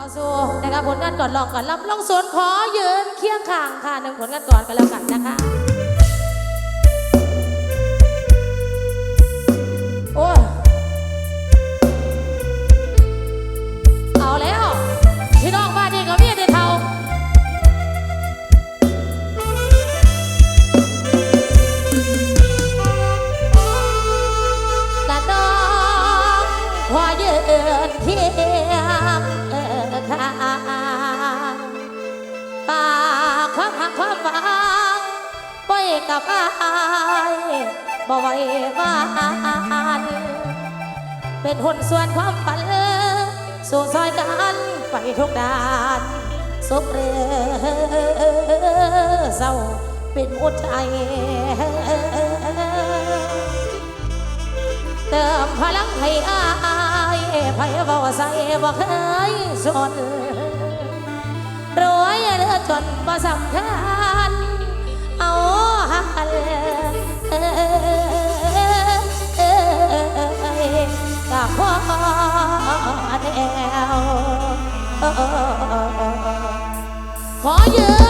เข้าสู่นะคะผลงานก่อนลองก่อนรับลองสวนขอยืนเคียงข้างค่ะหนึ่งผลงานก่อนกันแล้วกันนะคะ โอ้ย กับอายบ่ไว้วานเป็นหุ่นส่วนความฝัน สู่ซอยกันไปทุกด้านสุขเรือเศร้าเป็นมุดใจเติมพลังให้อายไพ่บ่ใส่บ่เคยสนรวยเลือจนบ่สำคัญ ก็พอแล้วขอยืน